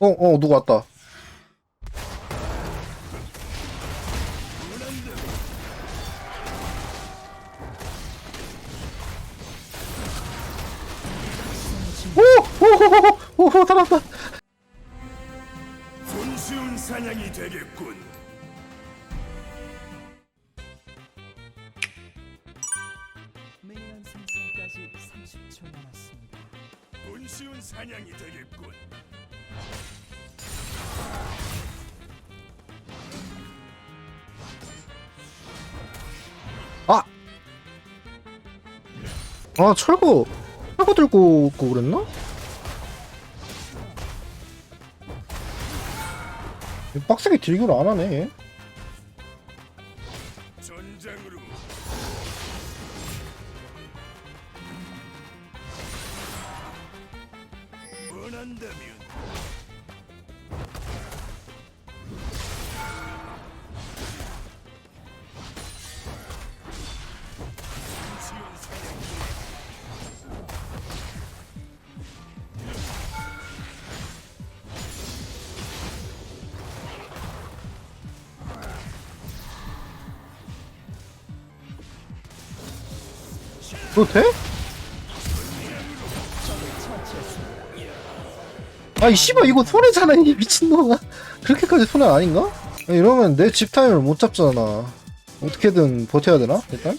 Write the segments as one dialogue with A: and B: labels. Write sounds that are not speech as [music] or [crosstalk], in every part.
A: 어, 어, 누구 왔다. 오! 오! 오! 오! 살았다.
B: 손쉬운 사냥이 되겠군.
C: 메인한 생성까지 30초 남았습니다.
B: 손쉬운 사냥이 되겠군.
A: 아, 철거. 철거 들고 오고 그랬나? 빡세게 딜교를 안 하네,
B: 원한다면
A: 너 돼? 아이 씨발 이거 손해잖아 이 미친놈아 그렇게까지 손해 아닌가? 이러면 내 집 타임을 못 잡잖아 어떻게든 버텨야 되나 일단?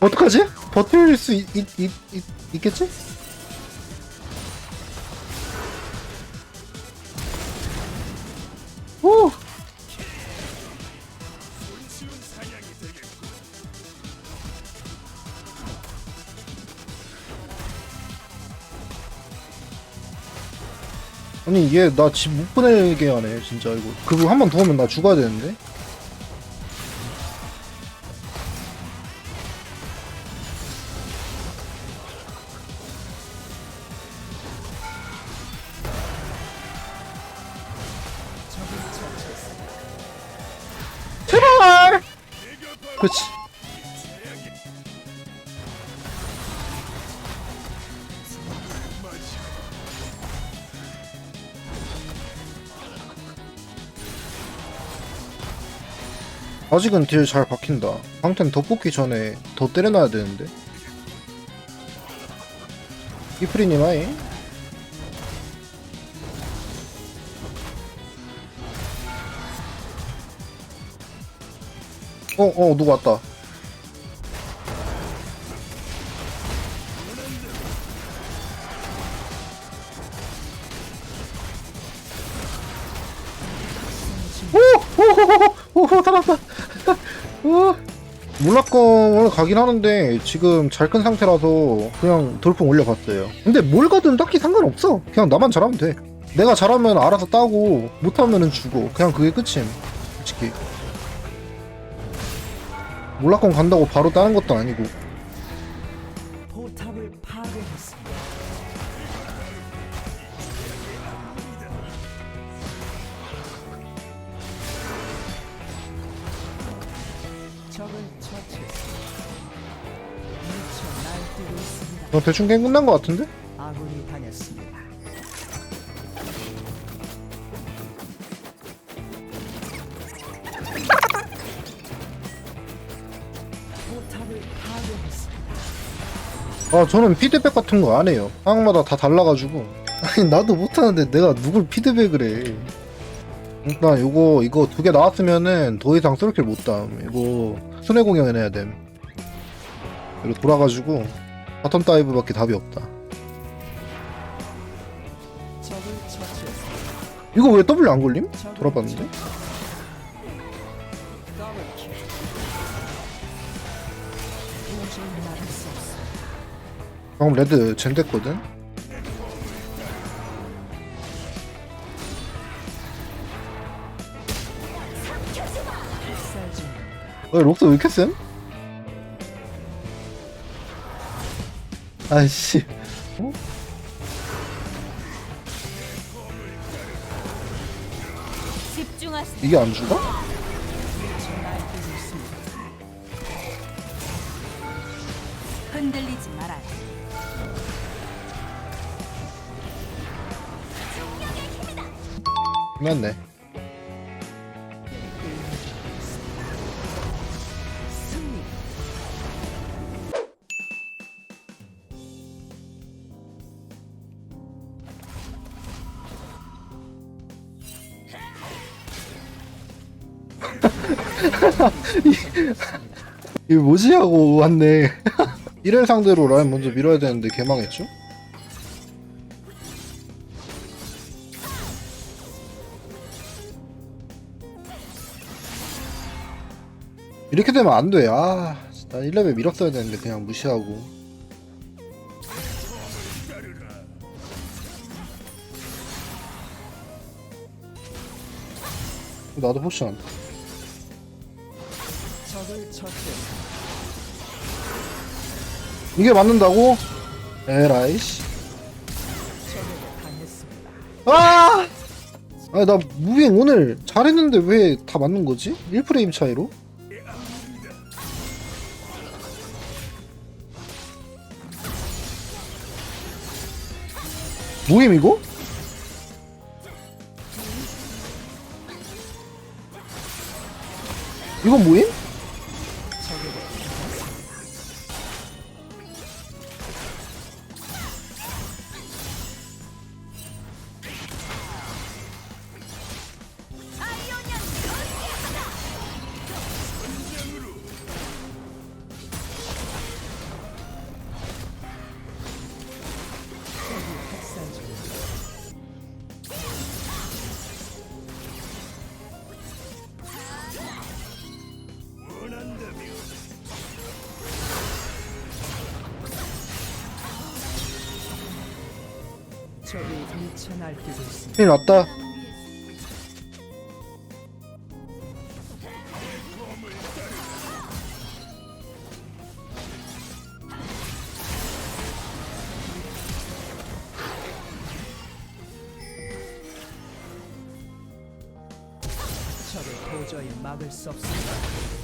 A: 어떡하지? 버틸 수 있, 있, 있, 있, 있겠지? 오! 아니 얘 나 집 못 보내게 하네 진짜 이거 그거 한 번 더 오면 나 죽어야 되는데 그렇지. 아직은 딜 잘 박힌다. 방템 더 뽑기 전에 더 때려놔야 되는데. 이프리님 하이 어, 어, 누구 왔다. 오! 오! 오! 오! 살았다. 오! 몰락검을 가긴 하는데 지금 잘 큰 상태라서 그냥 돌풍 올려봤어요. 근데 뭘 가든 딱히 상관없어. 그냥 나만 잘하면 돼. 내가 잘하면 알아서 따고 못하면은 죽어. 그냥 그게 끝임. 솔직히. 몰락검 간다고 바로 따는 것도 아니고.
C: 포탑을 파괴했습니다. 적을 처치했습니다. 미쳐 날뛰고 있습니다.
A: 어, 대충 게임 끝난 것 같은데?
C: 아
A: 저는 피드백 같은 거 안 해요. 상황마다 다 달라가지고. [laughs] 아니 나도 못하는데 내가 누굴 피드백을 해. 일단 요거 이거 두 개 나왔으면은 더 이상 솔킬 못담 이거 순회 공연 해야 됨. 이리로 돌아가지고 바텀 다이브밖에 답이 없다. 이거 왜 W 안 걸림? 돌아봤는데 방금 레드 젠 됐거든. 어, 록스 왜 이렇게 센? 아이씨. 어? 이게 안 죽어?
D: 흔들리지 말아요.
A: 맞네. [laughs] 이거 뭐지 하고 왔네. 1회 상대로 라인 먼저 밀어야 되는데 개망했죠? 이렇게 되면 안 돼. 아, 나 1레벨 밀었어야 되는데 그냥 무시하고. 나도 포션. 이게 맞는다고? 에라이씨. 아! 아니 나 무빙 오늘 잘했는데 왜 다 맞는 거지? 1프레임 차이로? 모임 이거? 이건 모임?
C: 적이 미쳐 날뛰고 있습니다.
A: 큰일 났다
C: 적을 도저히 막을 수 없습니다.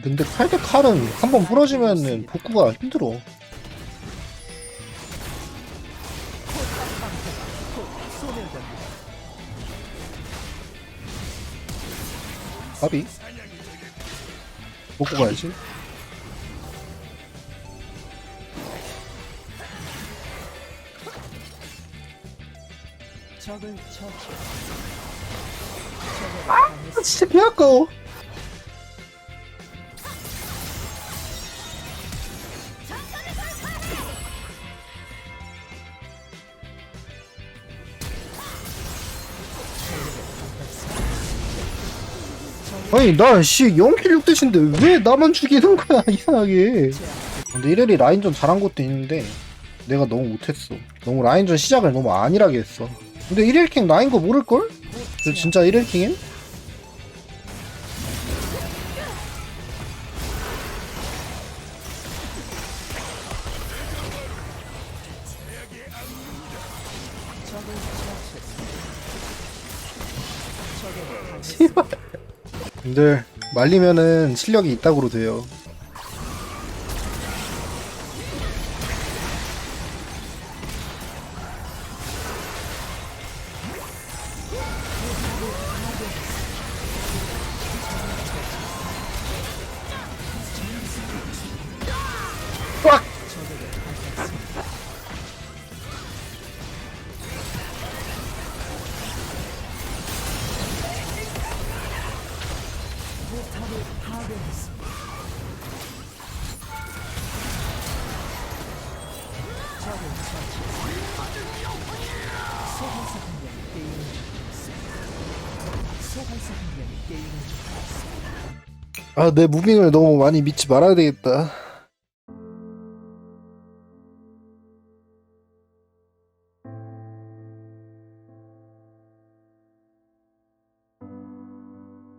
A: 근데 칼 대 칼은 한 번 부러지면은 복구가 힘들어. 밥이 먹고 가야지. 아, 진짜 개 아까워 아니 나 씨 0킬 6대신데 왜 나만 죽이는 거야 [laughs] 이상하게 근데 이래리 라인전 잘한 것도 있는데 내가 너무 못했어 너무 라인전 시작을 너무 안일하게 했어 근데 1일킹 나인 거 모를걸? 저 진짜 1일킹임? 근데 말리면은 실력이 있다고로 돼요
C: 게임을 소환사 게임을
A: 아, 내 무빙을 너무 많이 믿지 말아야 되겠다.